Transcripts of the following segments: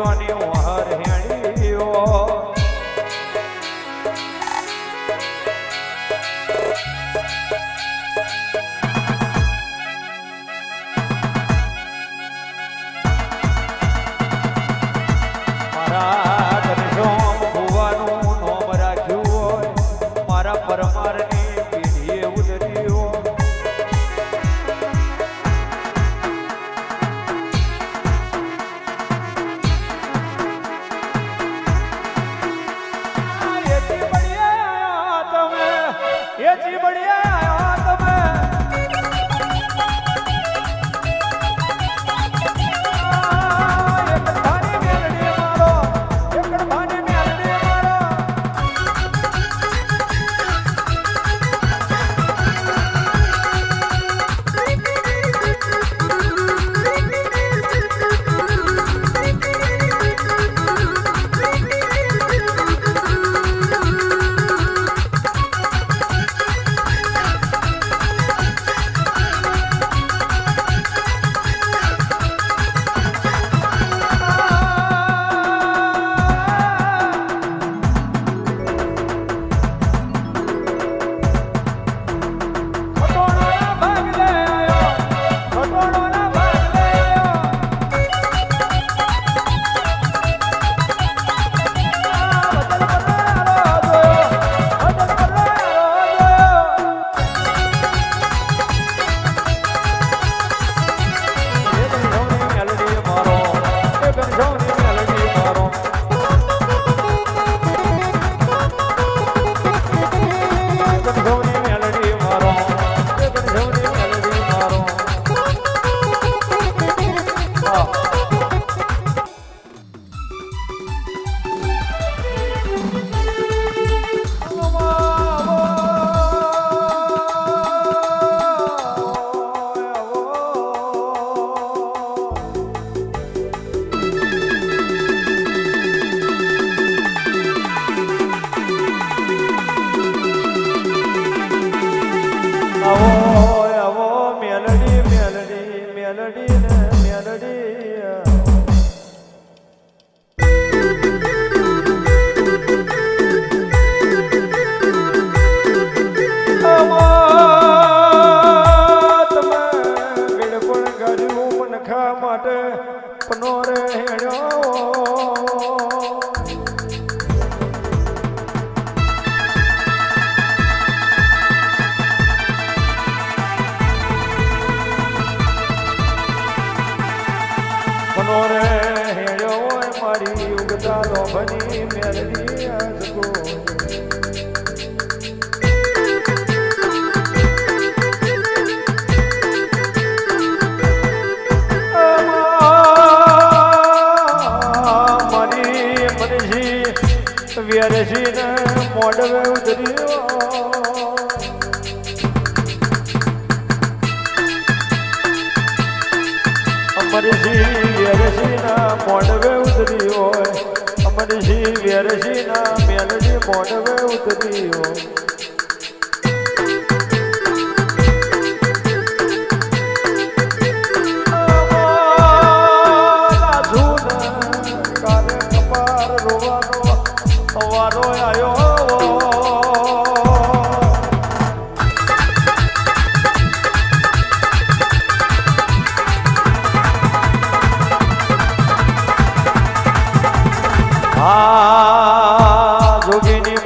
હરિયો ને હર હે એ ચીબડિયા બની મેળવી અજગો વેરજીને મોડવે ઉતર્યો અમરજી વેરજીના મોડવે ઉતર્યો પડશી વેરશી ના મેલની મોઢવે ઉતરીઓ વારો આવ્યો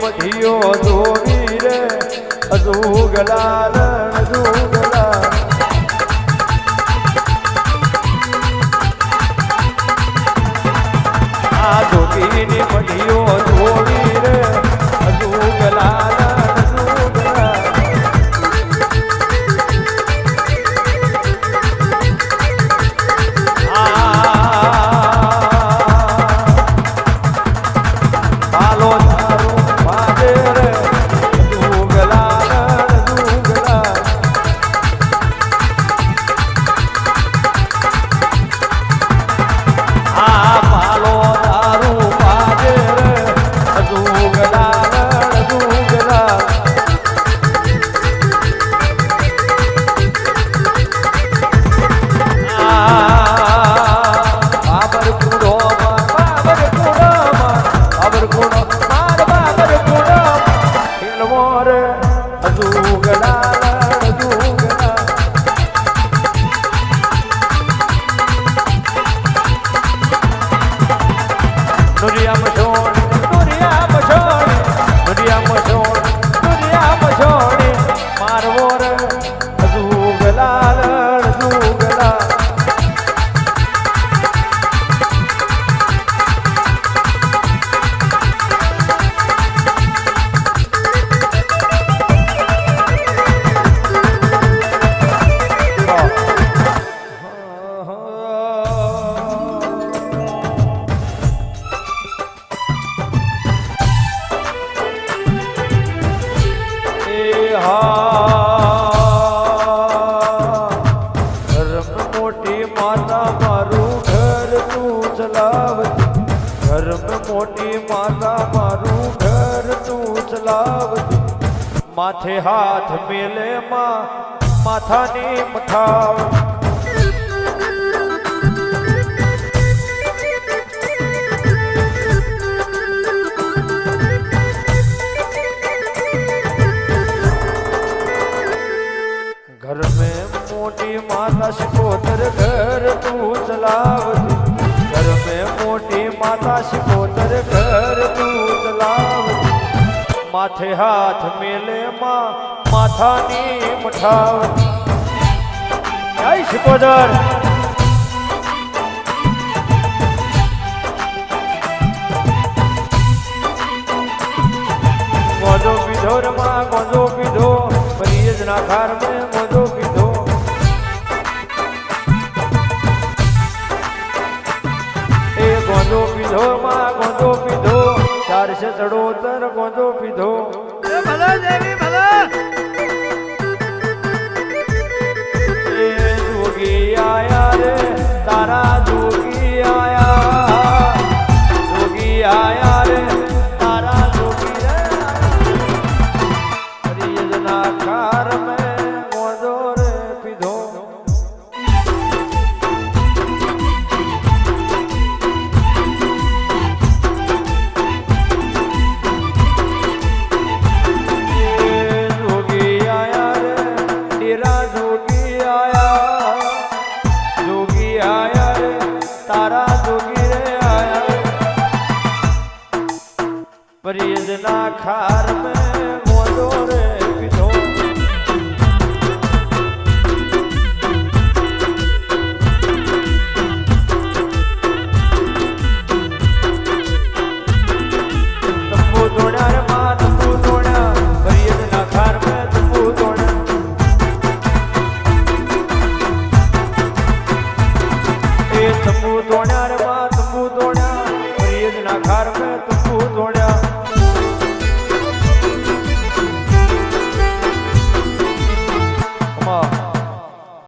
પખીઓ દોરી રે જુગલાલ જુગ માથે હાથ મેલે માં માથાની મઠાવ घर में मोटी माता शिकोतर घर तू चलावती घर में मोटी माता शिकोतर घर तू चलावती માથે હાથ મેલે માં, માથાની મઠાવ જય સિકોદર મોજો પીધો રે માં, મોજો પીધો. ફરી જ ના ખાર મેં મોજો પીધો. એ મોજો પીધો માં ચારસે ચડોતર ગોજો પીધો ભલો દેવી ભલો